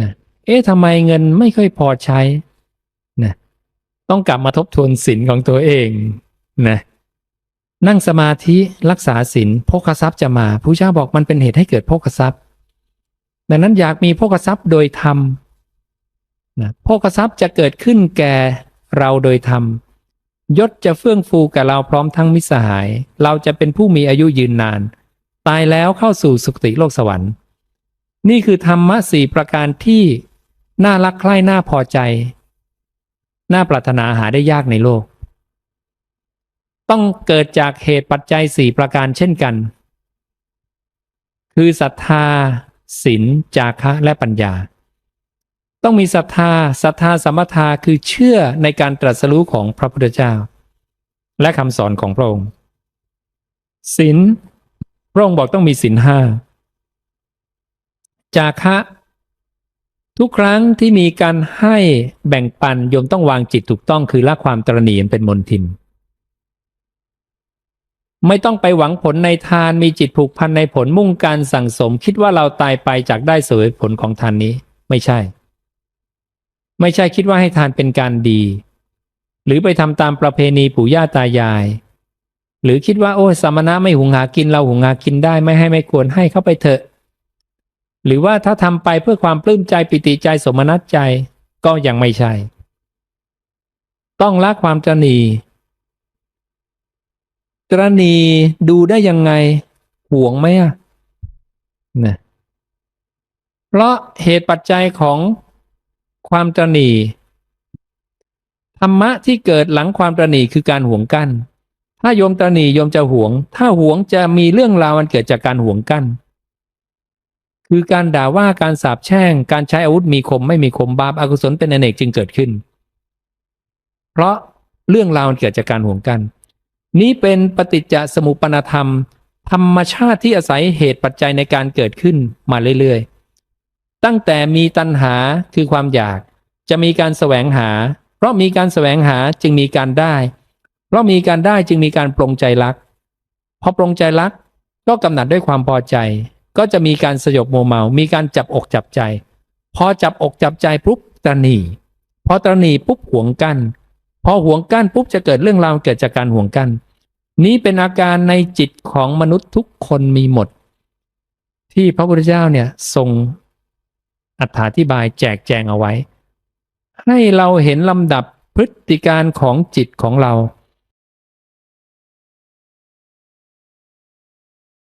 นะเอ๊ะทำไมเงินไม่ค่อยพอใช้นะต้องกลับมาทบทวนศีลของตัวเองนะนั่งสมาธิรักษาศีลโภคทรัพย์จะมาพระเจ้าบอกมันเป็นเหตุให้เกิดโภคทรัพย์ ดังนั้นอยากมีโภคทรัพย์โดยธรรมนะโภคทรัพย์จะเกิดขึ้นแก่เราโดยธรรมยศจะเฟื่องฟูกับเราพร้อมทั้งมิสหาย เราจะเป็นผู้มีอายุยืนนาน ตายแล้วเข้าสู่สุคติโลกสวรรค์ นี่คือธรรมะสี่ประการที่น่ารักใคร่น่าพอใจ น่าปรารถนาหาได้ยากในโลก ต้องเกิดจากเหตุปัจจัยสี่ประการเช่นกัน คือศรัทธาศีลจาคะและปัญญา ต้องมีศรัทธาศรัทธาสมมาทาคือเชื่อในการตรัสรู้ของพระพุทธเจ้า และคำสอนของพระองค์ศีลพระองค์บอกต้องมีศีลห้า จาคะทุกครั้งที่มีการให้แบ่งปันโยมต้องวางจิตถูกต้องคือละความตรณีเป็นมนทิน ไม่ต้องไปหวังผลในทานมีจิตผูกพันในผลมุ่งการสั่งสม คิดว่าเราตายไปจากได้สวยผลของทานนี้ ไม่ใช่ ไม่ใช่คิดว่าให้ทานเป็นการดี หรือไปทำตามประเพณีปู่ย่าตายาย หรือคิดว่าโอ้สมณะไม่หุงหากินเราหุงหากินได้ไม่ให้ไม่ควรให้เข้าไปเถอะ หรือว่าถ้าทำไปเพื่อความปลื้มใจปิติใจสมนัตใจก็ยังไม่ใช่ ต้องละความตรณีตรณีดูได้ยังไงห่วงไหมอะนะเพราะเหตุปัจจัยของความตรณีธรรมะที่เกิดหลังความตรณีคือการห่วงกั้นถ้าโยมตรณีโยมจะห่วง ถ้าห่วงจะมีเรื่องราวมันเกิดจากการห่วงกั้น คือการด่าว่าการสาปแช่ง การใช้อาวุธมีคมไม่มีคมบาปอากุศลเป็นอเนกจึงเกิดขึ้น เพราะเรื่องราวเกิดจากการห่วงกัน นี้เป็นปฏิจจสมุปนธรรม ธรรมชาติที่อาศัยเหตุปัจจัยในการเกิดขึ้นมาเรื่อยๆ ตั้งแต่มีตัณหาคือความอยาก จะมีการแสวงหา เพราะมีการแสวงหาจึงมีการได้ เพราะมีการได้จึงมีการปรงใจรักพอปรงใจรักก็กำหนัดด้วยความพอใจ ก็จะมีการสยบโมเมา มีการจับอกจับใจ พอจับอกจับใจปุ๊บตรณีพอตรณีปุ๊บห่วงกั้นพอห่วงกั้นปุ๊บจะเกิดเรื่องราวเกิดจากการห่วงกั้นนี้เป็นอาการในจิตของมนุษย์ทุกคนมีหมด ที่พระพุทธเจ้าเนี่ยทรงอธิบายแจกแจงเอาไว้ ให้เราเห็นลำดับพฤติการของจิตของเรา